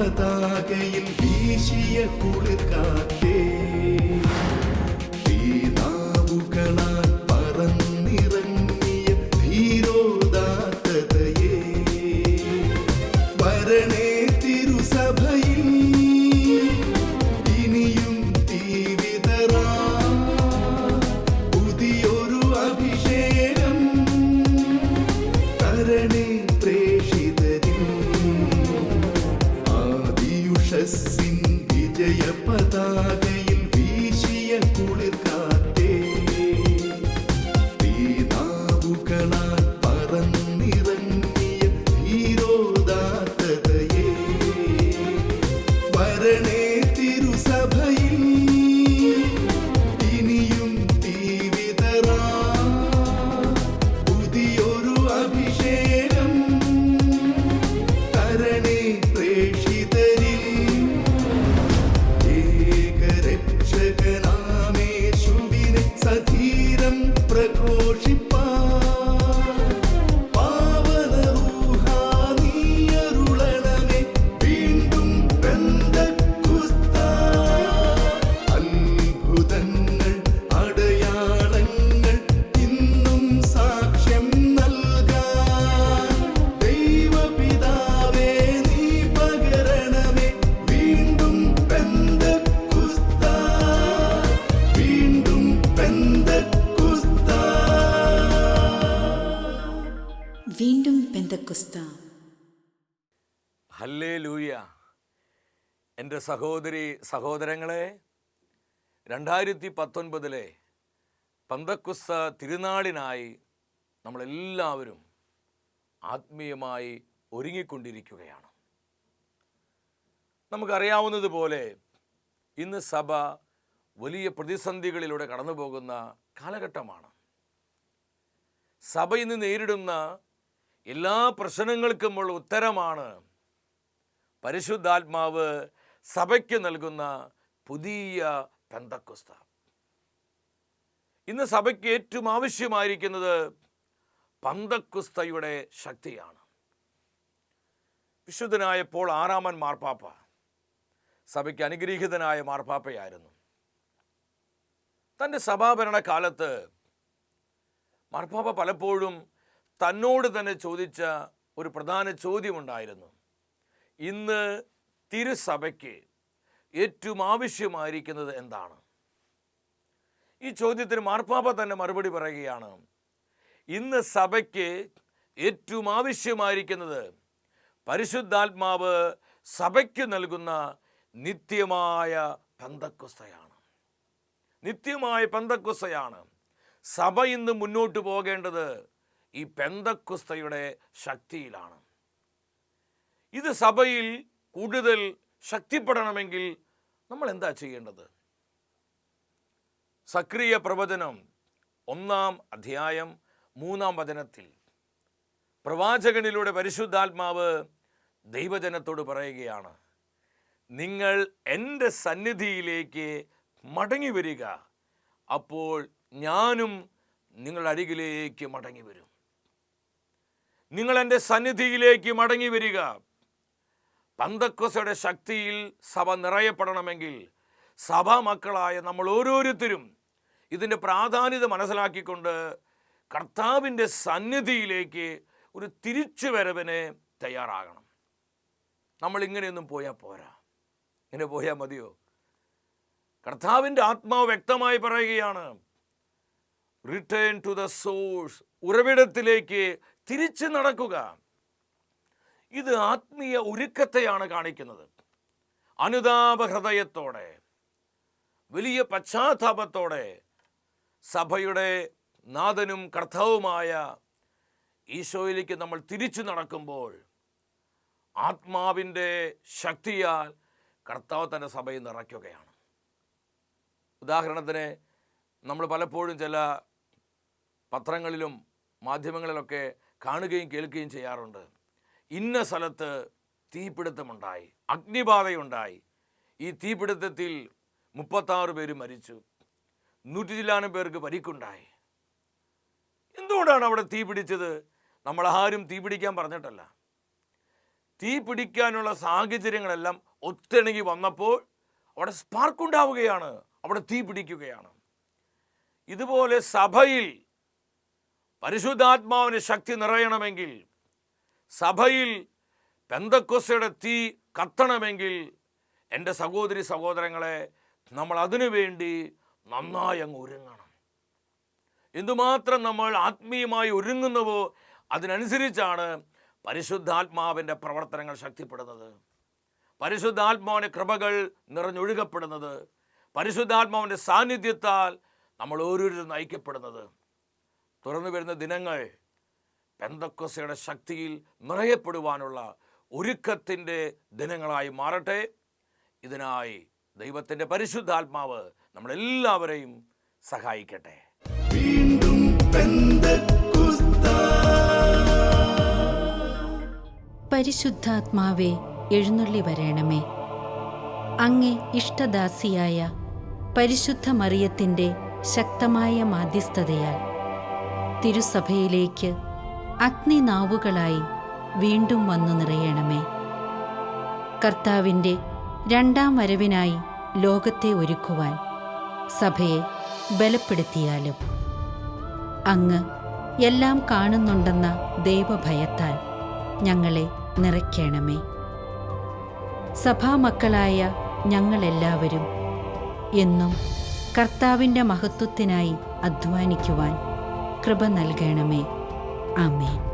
பதாகையில் வீசிய குளிர்காத்தே ആദിയുഷസ്സിൻ വിജയ ലൂയ എന്റെ സഹോദരി സഹോദരങ്ങളെ രണ്ടായിരത്തി പത്തൊൻപതിലെ പന്തക്കുസ്ത തിരുനാളിനായി നമ്മളെല്ലാവരും ആത്മീയമായി ഒരുങ്ങിക്കൊണ്ടിരിക്കുകയാണ്. നമുക്കറിയാവുന്നതുപോലെ ഇന്ന് സഭ വലിയ പ്രതിസന്ധികളിലൂടെ കടന്നു പോകുന്ന കാലഘട്ടമാണ്. സഭ ഇന്ന് നേരിടുന്ന എല്ലാ പ്രശ്നങ്ങൾക്കുമുള്ള ഉത്തരമാണ്. പരിശുദ്ധാത്മാവ് സഭയ്ക്ക് നൽകുന്ന പുതിയ പെന്തക്കുസ്ത. ഇന്ന് സഭയ്ക്ക് ഏറ്റവും ആവശ്യമായിരിക്കുന്നത് പന്തക്കുസ്തയുടെ ശക്തിയാണ്. വിശുദ്ധനായപ്പോൾ ആറാമൻ മാർപ്പാപ്പ. സഭയ്ക്ക് അനുഗ്രഹീതനായ മാർപ്പാപ്പയായിരുന്നു. തന്റെ സഭാഭരണ കാലത്ത് മാർപ്പാപ്പ പലപ്പോഴും തന്നോട് തന്നെ ചോദിച്ച ഒരു പ്രധാന ചോദ്യമുണ്ടായിരുന്നു. ഇന്ന് തിരുസഭയ്ക്ക് ഏറ്റവും ആവശ്യമായിരിക്കുന്നത് എന്താണ്? ഈ ചോദ്യത്തിന് മാർപ്പാപ്പ തന്നെ മറുപടി പറയുകയാണ്. ഇന്ന് സഭയ്ക്ക് ഏറ്റവും ആവശ്യമായിരിക്കുന്നത് പരിശുദ്ധാത്മാവ് സഭയ്ക്ക് നൽകുന്ന നിത്യമായ പന്തക്കുസ്തയാണ്. നിത്യമായ പന്തക്കുസ്തയാണ്. സഭ ഇന്ന് മുന്നോട്ട് പോകേണ്ടത് ഈ പെന്തക്കുസ്തയുടെ ശക്തിയിലാണ്. ഇത് സഭയിൽ കൂടുതൽ ശക്തിപ്പെടണമെങ്കിൽ നമ്മൾ എന്താ ചെയ്യേണ്ടത്? സക്രിയ പ്രവചനം ഒന്നാം അധ്യായം മൂന്നാം വചനത്തിൽ പ്രവാചകനിലൂടെ പരിശുദ്ധാത്മാവ് ദൈവജനത്തോട് പറയുകയാണ് നിങ്ങൾ എന്റെ സന്നിധിയിലേക്ക് മടങ്ങി വരിക അപ്പോൾ ഞാനും നിങ്ങളുടെ അരികിലേക്ക് മടങ്ങി വരും നിങ്ങൾ എന്റെ സന്നിധിയിലേക്ക് മടങ്ങി വരിക പന്തക്കൊസയുടെ ശക്തിയിൽ സഭ നിറയപ്പെടണമെങ്കിൽ സഭാ മക്കളായ നമ്മൾ ഓരോരുത്തരും ഇതിന്റെ പ്രാധാന്യത മനസ്സിലാക്കിക്കൊണ്ട് കർത്താവിന്റെ സന്നിധിയിലേക്ക് ഒരു തിരിച്ചുവരവിന് തയ്യാറാകണം. നമ്മൾ ഇങ്ങനെയൊന്നും പോയാൽ പോരാ. ഇങ്ങനെ പോയാൽ മതിയോ? കർത്താവിന്റെ ആത്മാവ് വ്യക്തമായി പറയുകയാണ്. റിട്ടേൺ ടു ദ സോഴ്സ് ഉറവിടത്തിലേക്ക് തിരിച്ചു നടക്കുക. ഇത് ആത്മീയ ഒരുക്കത്തെയാണ് കാണിക്കുന്നത്. അനുതാപ ഹൃദയത്തോടെ വലിയ പശ്ചാത്താപത്തോടെ സഭയുടെ നാഥനും കർത്താവുമായ ഈശോയിലേക്ക് നമ്മൾ തിരിച്ചു നടക്കുമ്പോൾ ആത്മാവിന്റെ ശക്തിയാൽ കർത്താവ് തന്റെ സഭയിൽ നിറയ്ക്കുകയാണ്. ഉദാഹരണത്തിന് നമ്മൾ പലപ്പോഴും ചില പത്രങ്ങളിലും മാധ്യമങ്ങളിലൊക്കെ കാണുകയും കേൾക്കുകയും ചെയ്യാറുണ്ട്. ഇന്ന സ്ഥലത്ത് തീപിടുത്തമുണ്ടായി. അഗ്നിബാധയുണ്ടായി. ഈ തീപിടുത്തത്തിൽ മുപ്പത്താറ് പേര് മരിച്ചു. നൂറ്റി ചില്ലാനം പേർക്ക് പരിക്കുണ്ടായി. എന്തുകൊണ്ടാണ് അവിടെ തീ പിടിച്ചത്? നമ്മളാരും തീ പിടിക്കാൻ പറഞ്ഞിട്ടല്ല. തീ പിടിക്കാനുള്ള സാഹചര്യങ്ങളെല്ലാം ഒത്തിണങ്ങി വന്നപ്പോൾ അവിടെ സ്പാർക്കുണ്ടാവുകയാണ് അവിടെ തീ പിടിക്കുകയാണ്. ഇതുപോലെ സഭയിൽ പരിശുദ്ധാത്മാവിന് ശക്തി നിറയണമെങ്കിൽ സഭയിൽ പെന്തക്കൊസയുടെ തീ കത്തണമെങ്കിൽ എന്റെ സഹോദരി സഹോദരങ്ങളെ നമ്മൾ അതിനു വേണ്ടി നന്നായി അങ്ങ് ഒരുങ്ങണം. എന്തുമാത്രം നമ്മൾ ആത്മീയമായി ഒരുങ്ങുന്നുവോ അതിനനുസരിച്ചാണ് പരിശുദ്ധാത്മാവിന്റെ പ്രവർത്തനങ്ങൾ ശക്തിപ്പെടുന്നത്. പരിശുദ്ധാത്മാവിന്റെ കൃപകൾ നിറഞ്ഞൊഴുകപ്പെടുന്നത്. പരിശുദ്ധാത്മാവിന്റെ സാന്നിധ്യത്താൽ നമ്മൾ ഓരോരുത്തരും നയിക്കപ്പെടുന്നത്. തുറന്നു വരുന്ന ദിനങ്ങൾ പെന്തക്കൊസയുടെ ശക്തിയിൽ നിറയപ്പെടുവാനുള്ള ഒരുക്കത്തിന്റെ ദിനങ്ങളായി മാറട്ടെ. ഇതിനായി ദൈവത്തിന്റെ പരിശുദ്ധാത്മാവ് നമ്മളെല്ലാവരെയും സഹായിക്കട്ടെ. വീണ്ടും പെന്തക്കുസ്താ. പരിശുദ്ധാത്മാവെ എഴുന്നള്ളി വരണമേ. അങ്ങേ ഇഷ്ടദാസിയായ പരിശുദ്ധ മറിയത്തിന്റെ ശക്തമായ മാധ്യസ്ഥതയാൽ തിരുസഭയിലേക്ക് അഗ്നിനാവുകളായി വീണ്ടും വന്നു നിറയണമേ. കർത്താവിന്റെ രണ്ടാം വരവിനായി ലോകത്തെ ഒരുക്കുവാൻ സഭയെ ബലപ്പെടുത്തിയാലും അങ്ങ് എല്ലാം കാണുന്നുണ്ടെന്ന ദൈവഭയത്താൽ ഞങ്ങളെ നിറയ്ക്കണമേ. സഭാമക്കളായ ഞങ്ങളെല്ലാവരും എന്നും കർത്താവിന്റെ മഹത്വത്തിനായി അധ്വാനിക്കുവാൻ കൃപ നൽകണമേ. ആമേൻ.